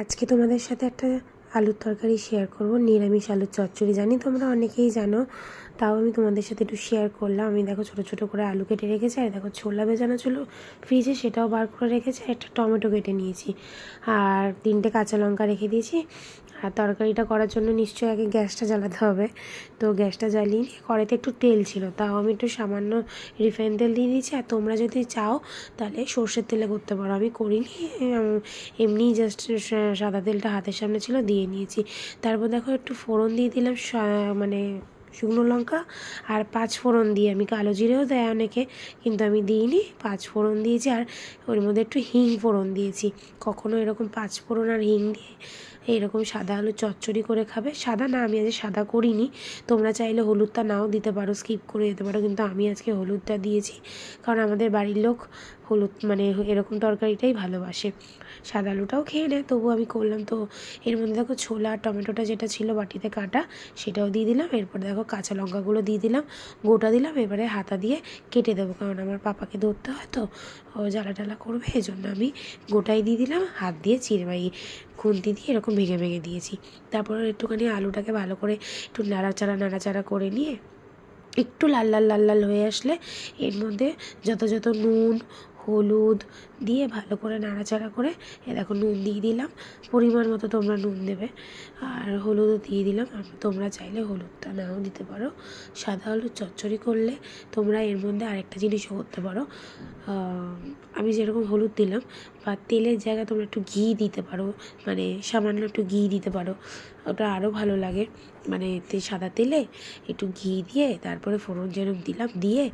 আজকে তোমাদের সাথে একটা আলুর তরকারি শেয়ার করব, নিরামিষ আলুর চচ্চড়ি। জানি তোমরা অনেকেই জানো, তাও আমি তোমাদের সাথে একটু শেয়ার করলাম। আমি দেখো ছোটো ছোটো করে আলু কেটে রেখেছি, আর দেখো ছোলা বেজানো ছিল ফ্রিজে সেটাও বার করে রেখেছি, আর একটা টমেটো কেটে নিয়েছি। আর তিনটে কাঁচা লঙ্কা রেখে দিয়েছি আর তরকারিটা করার জন্য নিশ্চয়ই আগে গ্যাসটা জ্বালাতে হবে। তো গ্যাসটা জ্বালিয়ে কড়াইতে একটু তেল ছিল। তাও আমি একটু সামান্য রিফাইন তেল দিয়ে দিয়েছি। আর তোমরা যদি চাও তাহলে সর্ষের তেলে করতে পারো। আমি করিনি এমনি জাস্ট সাদা তেলটা হাতের সামনে ছিল, দিয়ে নিয়েছি। তারপর দেখো একটু ফোড়ন দিয়ে দিলাম মানে শুকনো লঙ্কা আর পাঁচ ফোড়ন দিয়ে। আমি কালো জিরেও দেয় অনেকে, কিন্তু আমি দিইনি। পাঁচ ফোড়ন দিয়েছি আর ওর মধ্যে একটু হিং ফোড়ন দিয়েছি। কখনো এরকম পাঁচ ফোড়ন আর হিং দিয়ে এইরকম সাদা আলু চচ্চড়ি করে খাবে। সাদা না, আমি আজ সাদা করিনি। তোমরা চাইলে হলুদটা নাও দিতে পারো, স্কিপ করে দিতে পারো, কিন্তু আমি আজকে হলুদটা দিয়েছি। কারণ আমাদের বাড়ির লোক হলুদ মানে এরকম তরকারিটাই ভালোবাসে। সাদা আলুটাও খেয়ে নেয় তবু আমি করলাম তো, এর মধ্যে দেখো ছোলা আর টমেটোটা যেটা ছিল বাটিতে কাটা, সেটাও দিয়ে দিলাম। এরপর দেখো কাঁচা লঙ্কাগুলো দিয়ে দিলাম, গোটা দিলাম, এবারে হাতা দিয়ে কেটে দেবো, কারণ আমার পাপাকে ধরতে হয় তো, ও জ্বালা টালা করবে এই জন্য আমি গোটাই দিয়ে দিলাম, হাত দিয়ে চিড়ে খুন্তি দিয়ে এরকম ভেঙে ভেঙে দিয়েছি। তারপর একটুখানি আলুটাকে ভালো করে একটু নাড়াচাড়া নাড়াচাড়া করে নিয়ে, একটু লাল লাল লাল লাল হয়ে আসলে, এর মধ্যে যত যত নুন হলুদ দিয়ে ভালো করে নাড়াচাড়া করে, এ দেখো নুন দিয়ে দিলাম, পরিমাণ মতো তোমরা নুন দেবে। আর হলুদও দিয়ে দিলাম তোমরা চাইলে হলুদটা নাও দিতে পারো। সাদা হলুদ চচ্চড়ি করলে তোমরা এর মধ্যে আরেকটা জিনিসও করতে পারো। আমি যেরকম হলুদ দিলাম, বা তেলের জায়গায় তোমরা একটু ঘি দিতে পারো মানে সামান্য একটু ঘি দিতে পারো, ওটা আরও ভালো লাগে। মানে সাদা তেলে একটু ঘি দিয়ে, তারপরে ফোড়ন যেরকম দিলাম, দিয়ে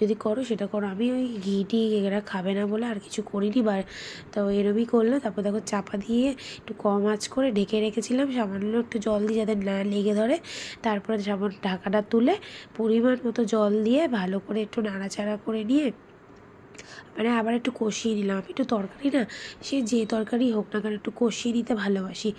যদি করো সেটা করো। আমি ওই ঘিটি এগুলো এরা খাবে না বলে আর কিছু করিনি, বা তো এরমই করল। তারপর দেখো চাপা দিয়ে একটু কম আঁচ করে ঢেকে রেখেছিলাম, সামান্য একটু জল দিয়ে যাতে না লেগে ধরে। তারপরে সামান্য ঢাকাটা তুলে পরিমাণ মতো জল দিয়ে ভালো করে একটু নাড়াচাড়া করে নিয়ে মানে আবার একটু কষিয়ে নিলাম আমি একটু তরকারি না, সে যে তরকারি হোক না কেন একটু কষিয়ে নিতে ভালোবাসি।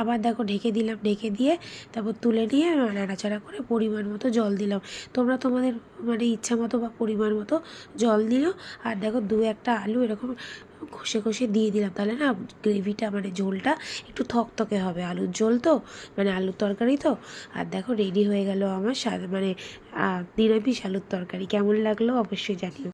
আবার দেখো ঢেকে দিলাম, ঢেকে দিয়ে তারপর তুলে নিয়ে নাড়াচাড়া করে পরিমাণ মতো জল দিলাম। তোমরা তোমাদের মানে ইচ্ছা মতো বা পরিমাণ মতো জল দিও আর দেখো দু একটা আলু এরকম ঘষে ঘষে দিয়ে দিলাম। তাহলে না গ্রেভিটা মানে ঝোলটা একটু থকথকে হবে। আলুর ঝোল তো মানে আলুর তরকারি তো। আর দেখো রেডি হয়ে গেল আমার মানে নিরামিষ আলুর তরকারি। কেমন লাগল অবশ্যই জানিও।